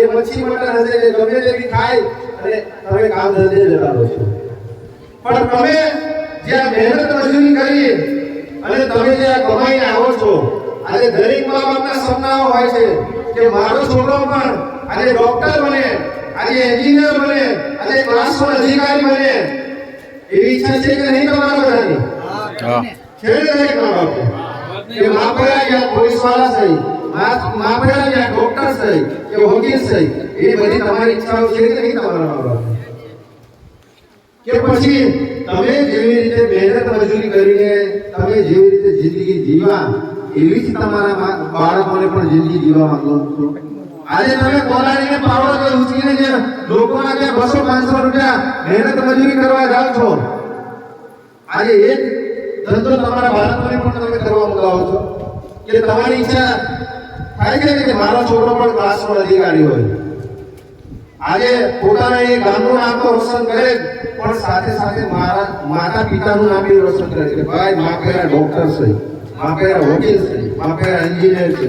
એ મચ્છી મટન હશે જે ગમે તે બી ખાય અને તમે કામ ધંધે જતા છો. પણ તમે જ્યાં મહેનત મજૂરી કરી અને તમે જ્યાં કમાઈને આવો છો આજે દરેક મા બાપના સપનાઓ હોય છે કે મારો છોકરો પણ આજે ડોક્ટર બને આજે એન્જિનિયર બને આજે ક્લાસ વન અધિકારી બને. એવી ઈચ્છા છે કે નહીં તમારા બધાની? છે દરેક મા બાપ કે મા બાપ યા પોલીસવાળા થઈ મા મા ડોક્ટર એ તમારી કે પછી તમે જેવી રીતે મહેનત મજૂરી કરીને જેવી રીતે જિંદગી જીવા, એવી જ તમારા બાળકોને પણ જિંદગી જીવા માંગો આજે તમે કોલાડીને પાવડો કે લોકોના બસો પાંચસો રૂપિયા મહેનત મજૂરી કરવા જાઓ છો, આજે એક ધંધો તમારા બાળકોને પણ તમે કરવા મંગાવો છો. કે તમારી ઈચ્છા થાય છે મારો છોકરો પણ ક્લાસનો અધિકારી હોય. આજે પોતાના એ ગામનું નામ તો રોશન કરે પણ સાથે સાથે મારા માતા પિતાનું નામ બી રોશન કરે છે. ભાઈ મા પહેલા ડોક્ટર છે મા પહેલા વકીલ છે મા પહેલા એન્જિનિયર છે.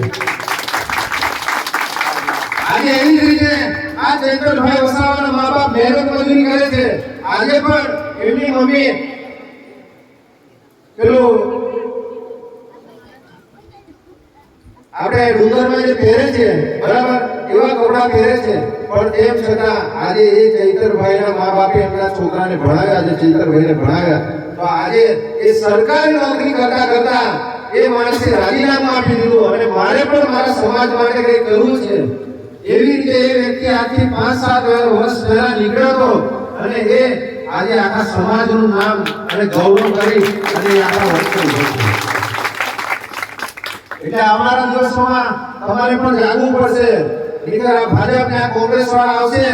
આજે એવી જ રીતે આ ચૈતનભાઈ વસાવાના મા બાપ મહેનત મજૂરી કરે છે. આજે પણ એમની મમ્મી પેલું આપણે ડુંગરમાં જે પહેરે છે, બરાબર? એવા કપડા પહેરે છે. પણ તેમ છતાં આજે એ ચૈતરભાઈના મા બાપે એમના છોકરાને ભણાવ્યા છે ચૈતરભાઈને ભણાવ્યા. તો આજે એ સરકારી નોકરી કરતા કરતા એ માણસે રાજીનામું આપી દીધું અને મારે પણ મારા સમાજ માટે કંઈક કરવું છે. એવી રીતે એ વ્યક્તિ આજથી પાંચ સાત વર્ષ પહેલા નીકળ્યો હતો અને એ આજે આખા સમાજનું નામ અને ગૌરવ કરી અને આખા વર્ષો ઊભો છે એટલે આવનારા દિવસોમાં તમારે પણ જાગવું પડશે. નહીંતર આ ભાજપ ને આ કોંગ્રેસ વાળા આવશે,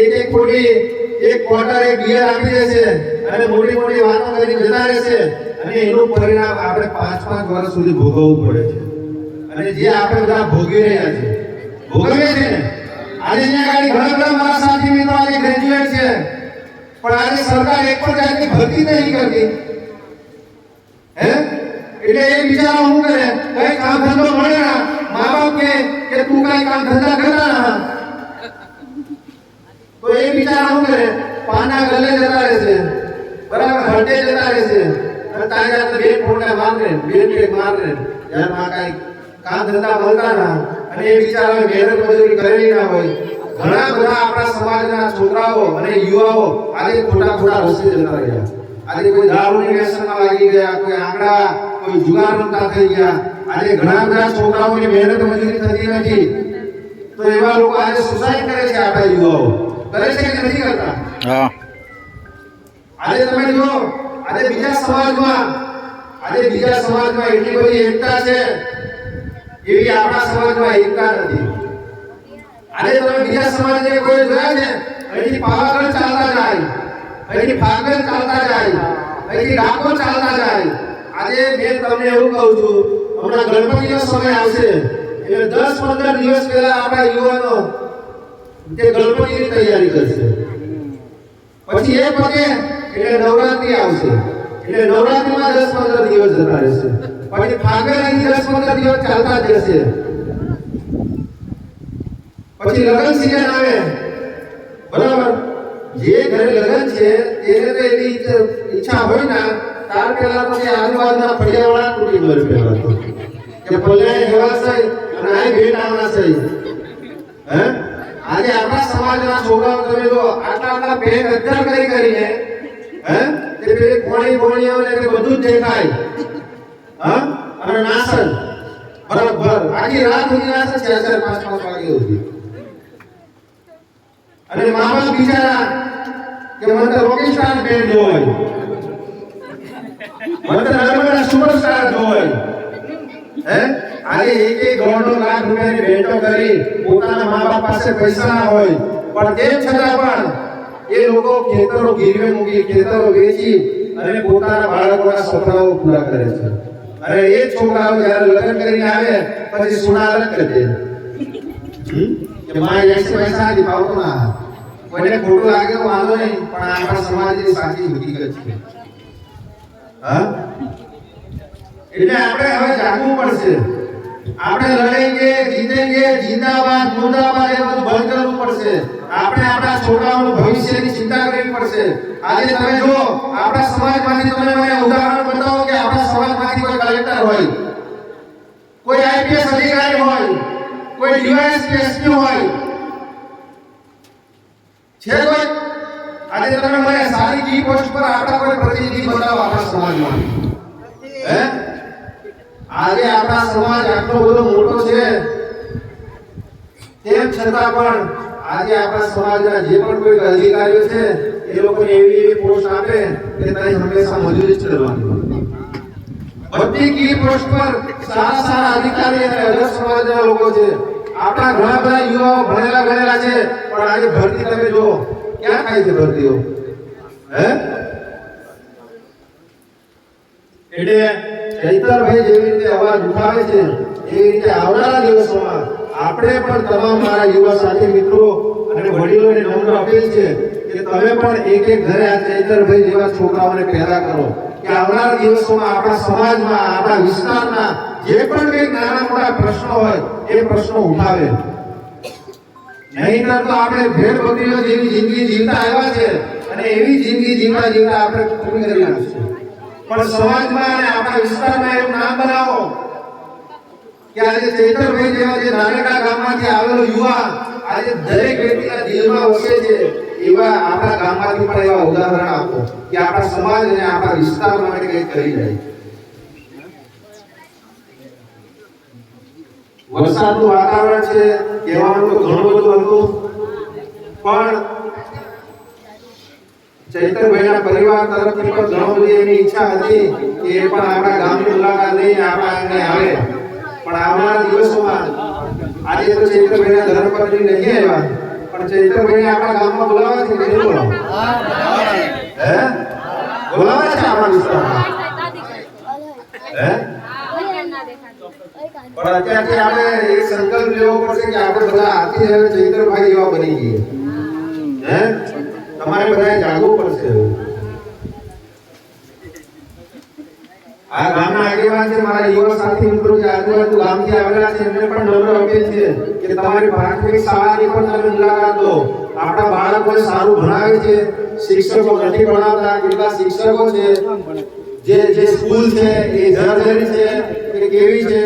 એક એક કોટી એક ક્વાર્ટર એક બિયર આપી દેશે અને મોટી મોટી વાતો કરી જતા રહેશે. અને એનું પરિણામ આપણે પાંચ પાંચ વર્ષ સુધી ભોગવવું પડે છે. અને જે આપણે બધા ભોગવી રહ્યા છે, ભોગવીએ છે આજે અહીંયા આગળ ઘણા બધા મારા સાથી મિત્રો આજે ગ્રેજ્યુએટ છે. પણ આજે સરકાર એક પણ જાતની ભરતી નહીં કરતી. હે? એટલે એ બિચારો શું કરે કઈ કામ ધંધો મળે ના મા બાપ કે તું કઈ કામ ધંધા કરતા ના તો એ બિચારા શું કરે પાના ગલે જતા રહે છે. બરાબર હટે જતા રહે છે. અને બે ફોટા મારે બે બે મારે યાર, મા કઈ કામ ધંધા મળતા ના અને એ બિચારા મહેનત મજૂરી કરેલી ના હોય. ઘણા બધા આપણા સમાજના છોકરાઓ અને યુવાઓ આજે ખોટા ખોટા રસ્તે જતા રહ્યા. આજે કોઈ દારૂની વ્યસનમાં લાગી ગયા, કોઈ આંકડા કોઈ જુગાર રમતા થઈ ગયા. આજે ઘણા બધા છોકરાઓની મહેનત મજૂરી થતી નથી. તો એવા લોકો આજે સુસાઇડ કરે છે આપણા યુવાઓ. કરે છે કે નથી કરતા? હા. આજે તમે જુઓ આજે બીજા સમાજમાં આજે બીજા સમાજમાં એટલી બધી એકતા છે એવી આપણા સમાજમાં એકતા નથી. આજે તમે બીજા સમાજને કોઈ જોયા છે? અહીંથી પાવાગઢ ચાલતા જાય અહીંથી ફાગણ ચાલતા જાય અહીંથી ડાકોર ચાલતા જાય. આજે મેં તમને એવું કહું છું, હમણાં ગણપતિનો સમય આવશે, એટલે દસ પંદર દિવસ પહેલા આપણા યુવાનો તે ગણપતિની તૈયારી કરશે. પછી એ પતે એટલે નવરાત્રી આવશે, એટલે નવરાત્રીમાં દસ પંદર દિવસ જતા રહેશે. પછી અહીં દસ પંદર દિવસ ચાલતા જ રહેશે. પછી લગ્ન સિઝન આવે. બરાબર? જે ઘરે લગ્ન છે તેને તો એની ઈચ્છા હોય ને તાર પહેલા તો આજુબાજુના હે? આજે આપણા સમાજના છોકરાઓ બધું જ દેખાય. હા? અને નાસન. બરાબર. આખી રાત સુધી નાસન છે ચાર પાંચ અને મા બાપ બિચારા કે મને તો રોકી મને નર્મદા સુપરસ્ટાર જોવાય હે? આજે એક એક દોઢ લાખ રૂપિયાની ભેટો કરી પોતાના મા પાસે પૈસા ના હોય. પણ તેમ છતાં એ લોકો મૂકી અને પોતાના બાળકોના સપનાઓ પૂરા કરે છે. અને એ છોકરાઓ જ્યારે કરીને આવે, પછી સુના અલગ કરી દે? કે મારે એસી પૈસા નથી પાવતો ના કોઈને ખોટું લાગે તો પણ આપણા સમાજની સાચી હકીકત છે. એટલે આપણે હવે જાગવું પડશે. આપણે લડેંગે જીતેંગે, જિંદાબાદ, મુર્દાબાદ એ બધું બંધ કરવું પડશે. આપણે આપણા છોકરાઓનું ભવિષ્યની ચિંતા કરવી પડશે. આજે તમે જો આપણા સમાજમાંથી તમે મને ઉદાહરણ બતાવો કે આપણા સમાજમાંથી કોઈ કલેક્ટર હોય. કોઈ આઈપીએસ અધિકારી હોય. કોઈ ડીવાયએસપી એસપી હોય. છે કોઈ? આજે તમે મને સારી કી પોસ્ટ પર આપણા કોઈ પ્રતિનિધિ બતાવો આપણા સમાજમાં હે? આજે આપણા સમાજ આટલો બધો મોટો છે, તેમ છતાં પણ આજે આપણા સમાજના જે પણ કોઈ અધિકારીઓ છે, એ લોકોને એવી એવી પોસ્ટ આપે કે તારી હંમેશા મજૂરી જ કરવાની. બધી કી પોસ્ટ પર સારા સારા અધિકારી અને અધર સમાજના લોકો છે. આપણા ઘણા બધા યુવાઓ ભણેલા ગણેલા છે, પણ આજે ભરતી તમે જો ક્યાં થાય છે ભરતીઓ? હે? એટલે ચૈતરભાઈ જેવી રીતે અવાજ ઉઠાવે છે, એવી રીતે આવનારા દિવસોમાં આપણે પણ તમામ મારા યુવા સાથી મિત્રો અને વડીલોને નમ્ર અપીલ છે કે તમે પણ એક એક ઘરે આ ચૈતરભાઈ જેવા છોકરાઓને પેદા કરો. કે આવનારા દિવસોમાં આપણા સમાજમાં, આપણા વિસ્તારના જે પણ કંઈક નાના મોટા પ્રશ્નો હોય, એ પ્રશ્નો ઉઠાવે. નહીંતર તો આપણે ભેડ બકરીઓ જેવી જિંદગી જીવતા આવ્યા છે અને એવી જિંદગી જીવતા જીવતા આપણે પૂરી કરી નાખશું. પણ સમાજમાં અને આપણા વિસ્તારમાં એવું નામ બનાવો કે આજે ચેતરભાઈ જેવા જે નાનકડા ગામમાંથી આવેલો યુવા આજે દરેક વ્યક્તિના દિલમાં વસે છે એવા આપણા ગામમાંથી પણ એવા ઉદાહરણ આપો કે આપણા સમાજ અને આપણા વિસ્તાર માટે કંઈક કરી જાય. વરસાદનું વાતાવરણ છે કહેવાનું તો ઘણું બધું હતું. પણ ચૈતનભાઈના પરિવાર તરફથી પણ ઘણો બધી એની ઈચ્છા હતી કે એ પણ આપણા ગામની મુલાકાત લઈને આપણા આંગણે આવે. પણ આવનારા દિવસોમાં આજે તો ચૈતરભાઈના ધર્મપત્ની નહીં આવ્યા. પણ ચૈતરભાઈને આપણા ગામમાં બોલાવા છે નહીં બોલાવા હે? બોલાવા છે આપણા વિસ્તારમાં? હે? પણ અત્યારથી આપણે એ સંકલ્પ લેવો પડશે કે આપણે બધા આથી હવે ચૈતરભાઈ એવા બની જઈએ હે? તમારે બધાએ જાગવું પડશે આ ગામના આગેવાન છે, મારા યુવા સાથી મિત્રો જે આજુબાજુ ગામથી આવેલા છે, એમને પણ નમ્ર અપીલ છે કે તમારી પ્રાથમિક શાળાની પણ તમે મુલાકાત લો. આપણા બાળકોને સારું ભણાવે છે, શિક્ષકો નથી ભણાવતા. કેટલા શિક્ષકો છે, જે જે સ્કૂલ છે, એ જર્જરી છે કે કેવી છે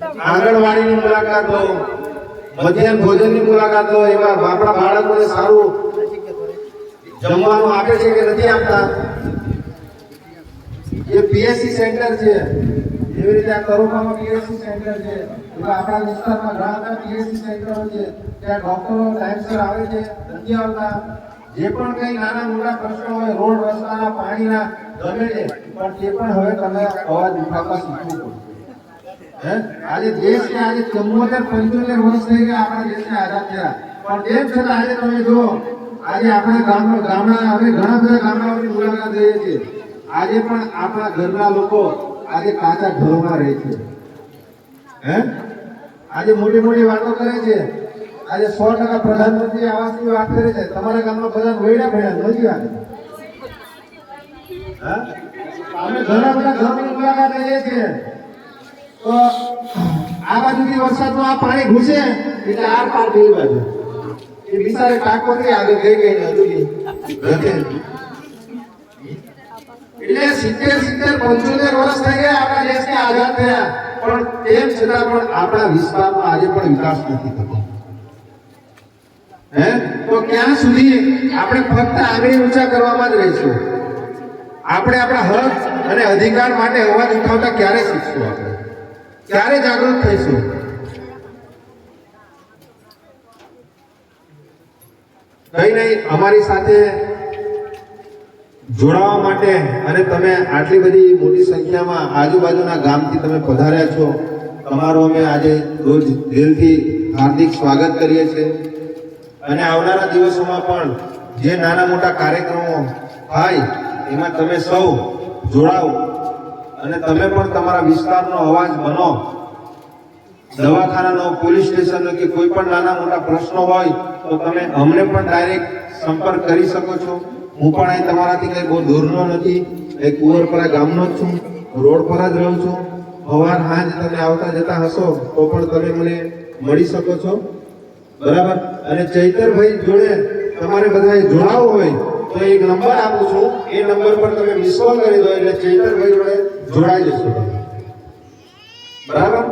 આંગણવાડીની મુલાકાત લો, મધ્યાહન ભોજનની મુલાકાત લો, એવા આપણા બાળકોને સારું જમવાનું આપે છે કે નથી આપતા? એ પીએસસી સેન્ટર છે. એવી રીતે આ કરોડમાં પીએસસી સેન્ટર છે. એવા આપણા વિસ્તારમાં ઘણા બધા પીએસસી સેન્ટરો છે. ત્યાં ડોક્ટરો ટાઈમસર આવે છે, નથી આવતા. જે પણ કઈ નાના મોટા પ્રશ્નો હોય, રોડ રસ્તાના પાણીના ગમે તે, પણ તે પણ હવે તમે અવાજ ઉઠાવવા શીખવું પડશે. આજે દેશને આજે ચુમ્મોતેર પંચોતેર વર્ષ થઈ ગયા આપણા દેશને આઝાદ થયા. પણ તેમ છતાં આજે તમે જુઓ, આજે આપણા ગામના ગામડા, અમે ઘણા બધા ગામડાઓની મુલાકાત લઈએ છીએ. આજે પણ આપણા ઘરના લોકો આજે કાચા ઘરોમાં રહે છે. હે? આજે મોટી મોટી વાતો કરે છે. આજે સો ટકા પ્રધાનમંત્રી આવાસની વાત કરે છે. તમારા ગામમાં બધા વૈડા ભણ્યા નથી હા? અમે ઘણા બધા ઘરની મુલાકાત લઈએ છીએ. તો આ બાજુથી વરસાદનું આ પાણી ઘૂસે એટલે આર પાર પેલી બાજુ. એ બિચારે ટાંકો આગળ ગઈ ગઈ રખે. એટલે સિત્તેર સિત્તેર પંચોતેર વર્ષ થઈ ગયા આપણા દેશને આઝાદ થયા. પણ તેમ છતાં પણ આપણા વિસ્તારમાં આજે પણ વિકાસ નથી થતો. હે? તો ક્યાં સુધી આપણે ફક્ત આંગળી ઊંચા કરવામાં જ રહીશું? આપણે આપણા હક અને અધિકાર માટે અવાજ ઉઠાવતા ક્યારે શીખશું આપણે? ક્યારે જાગૃત થઈશું? કઈ નહીં, અમારી સાથે જોડાવા માટે અને તમે આટલી બધી મોટી સંખ્યામાં આજુબાજુના ગામથી તમે પધાર્યા છો, તમારો અમે આજે રોજ દિલથી હાર્દિક સ્વાગત કરીએ છીએ. અને આવનારા દિવસોમાં પણ જે નાના મોટા કાર્યક્રમો થાય, એમાં તમે સૌ જોડાઓ અને તમે પણ તમારા વિસ્તારનો અવાજ બનો. દવાખાનાનો, પોલીસ સ્ટેશનનો કે કોઈ પણ નાના મોટા પ્રશ્નો હોય, તો તમે અમને પણ ડાયરેક્ટ સંપર્ક કરી શકો છો. હું પણ અહીં તમારાથી કંઈ બહુ દૂરનો નથી. એ કુંવરપરા ગામનો જ છું. રોડ પર જ રહું છું. હવાર હાંજ તમે આવતા જતા હશો, તો પણ તમે મને મળી શકો છો. બરાબર? અને ચૈતરભાઈ જોડે તમારે બધાએ જોડાવવું હોય, તો એક નંબર આપું છું. એ નંબર પર તમે મિસ કોલ કરી દો, એટલે ચૈતરભાઈ જોડે જોડાઈ જશો બરાબર?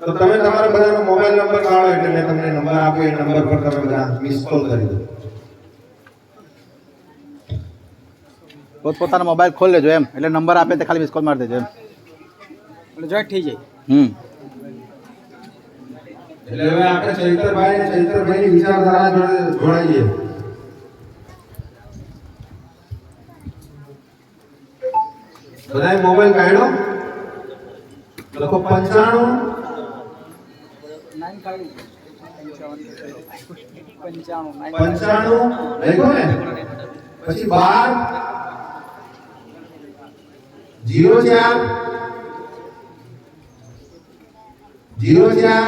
તો તમે તમારા બધાનો મોબાઈલ નંબર કાઢો એટલે મેં તમને નંબર આપ્યો એ નંબર પર તમે બધા મિસ કોલ કરી દો. પોતપોતાનો મોબાઈલ ખોલી લેજો એમ. એટલે નંબર આપે તે ખાલી મિસ કોલ મારી દેજો એમ. એટલે જોઈન્ટ થઈ જાય. હમ. એટલે હવે આપણે ચૈતરભાઈ ચૈતરભાઈની વિચારધારા જોડે જોડાઈએ. બધાએ મોબાઈલ કાઢ્યો? લખો પંચાણું. પંચાણું. લખ્યો ને? પછી બાર. જીરો ચાર. જીરો ચાર.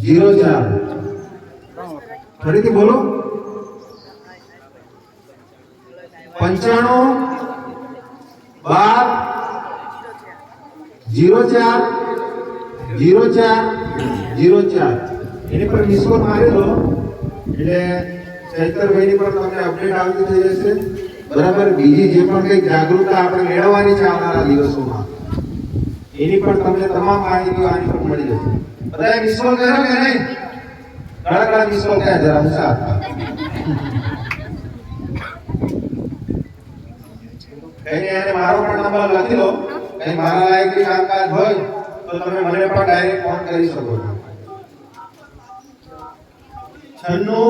જીરો ચાર. ફરીથી બોલો. પંચાણું, બાર, જીરો ચાર જીરો ચાર જીરો ચાર. એની પર મિસ કોલ મારી એટલે ચૈતરભાઈની પણ તમને અપડેટ આવતી થઈ જશે. બરાબર, બીજી જે પણ કંઈક જાગૃતતા આપણે મેળવવાની છે આવનારા દિવસોમાં, એની પણ તમને તમામ માહિતીઓ આની પર મળી જશે. બધા મિસ કોલ કર્યો કે નહીં ઘણા ઘણા મિસ કોલ કર્યા જરા હું હાથ. નહીં, એને મારો પણ નંબર લખી લો કઈ મારા લાયક બી કામકાજ હોય તો તમે મને પણ ડાયરેક્ટ ફોન કરી શકો છો. છન્નું